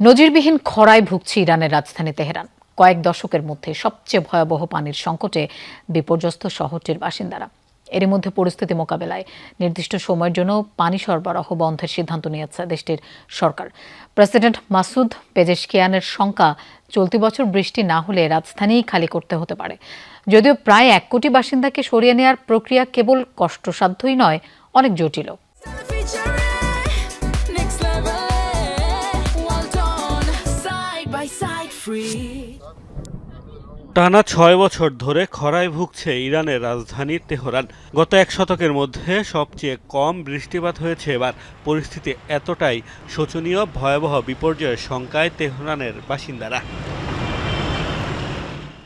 নজিরবিহীন খরায় ভুগছে ইরানের রাজধানী তেহরান। কয়েক দশকের মধ্যে সবচেয়ে ভয়াবহ পানির সংকটে বিপর্যস্ত শহরটির বাসিন্দারা। এরই মধ্যে পরিস্থিতি মোকাবেলায় নির্দিষ্ট সময়ের জন্য পানি সরবরাহ বন্ধের সিদ্ধান্ত নিয়েছে দেশটির সরকার। প্রেসিডেন্ট মাসুদ পেজেশকিয়ানের শঙ্কা, চলতি বছর বৃষ্টি না হলে রাজধানীই খালি করতে হতে পারে। যদিও প্রায় এক কোটি বাসিন্দাকে সরিয়ে নেওয়ার প্রক্রিয়া কেবল কষ্টসাধ্যই নয়, অনেক জটিলও। টানা ছয় বছর ধরে খরায় ভুগছে ইরানের রাজধানী তেহরান। গত এক শতকের মধ্যে সবচেয়ে কম বৃষ্টিপাত হয়েছে এবার। পরিস্থিতি এতটাই শোচনীয়, ভয়াবহ বিপর্যয়ের শঙ্কায় তেহরানের বাসিন্দারা।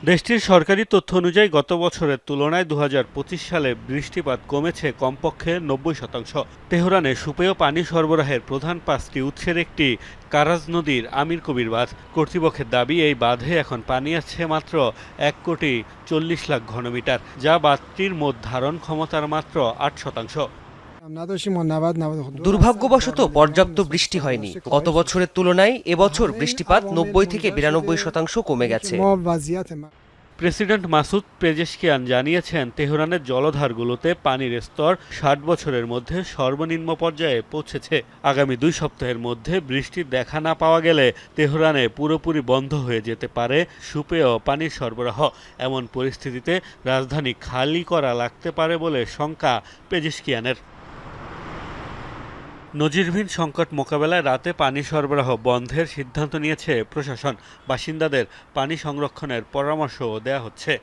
দেশটির সরকারি তথ্য অনুযায়ী গত বছরের তুলনায় দু হাজার পঁচিশ সালে বৃষ্টিপাত কমেছে কমপক্ষে নব্বই শতাংশ। তেহরানে সুপেয় পানি সরবরাহের প্রধান পাঁচটি উৎসের একটি কারাজ নদীর আমির কবির বাঁধ। কর্তৃপক্ষের দাবি, এই বাঁধে এখন পানি আছে মাত্র এক কোটি চল্লিশ লাখ ঘনমিটার, যা বাঁধটির মোট ধারণ ক্ষমতার মাত্র আট শতাংশ। দুর্ভাগ্যবশত পর্যাপ্ত বৃষ্টি হয়নি। গত বছরের তুলনায় এবছর বৃষ্টিপাত নব্বই থেকে বিরানব্বই শতাংশ কমে গেছে। প্রেসিডেন্ট মাসুদ পেজেশকিয়ান জানিয়েছেন, তেহরানের জলধারগুলোতে পানির স্তর ষাট বছরের মধ্যে সর্বনিম্ন পর্যায়ে পৌঁছেছে। আগামী দুই সপ্তাহের মধ্যে বৃষ্টির দেখা না পাওয়া গেলে তেহরানে পুরোপুরি বন্ধ হয়ে যেতে পারে সুপেয় পানির সরবরাহ। এমন পরিস্থিতিতে রাজধানী খালি করা লাগতে পারে বলে শঙ্কা পেজেশকিয়ানের। নজিরবিহীন সংকট মোকাবেলায় রাতে পানি সরবরাহ বন্ধের সিদ্ধান্ত নিয়েছে প্রশাসন। বাসিন্দাদের পানি সংরক্ষণের পরামর্শ দেয়া হচ্ছে।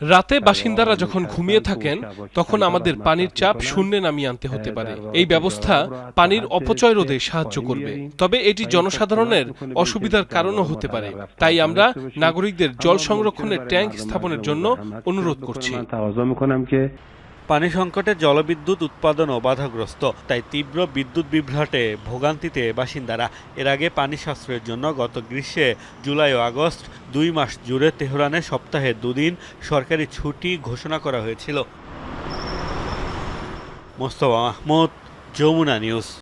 রাতে বাসিন্দারা যখন ঘুমিয়ে থাকেন, তখন আমাদের পানির চাপ শূন্যে নামিয়ে আনতে হতে পারে। এই ব্যবস্থা পানির অপচয় রোধে সাহায্য করবে। তবে এটি জনসাধারণের অসুবিধার কারণও হতে পারে। তাই আমরা নাগরিকদের জল সংরক্ষণের ট্যাঙ্ক স্থাপনের জন্য অনুরোধ করছি। পানি সংকটে জলবিদ্যুৎ উৎপাদনও বাধাগ্রস্ত। তাই তীব্র বিদ্যুৎ বিভ্রাটে ভোগান্তিতে বাসিন্দারা। এর আগে পানি সাশ্রয়ের জন্য গত গ্রীষ্মে জুলাই ও আগস্ট দুই মাস জুড়ে তেহরানে সপ্তাহে দুদিন সরকারি ছুটি ঘোষণা করা হয়েছিল। মোস্তফা মাহমুদ, যমুনা নিউজ।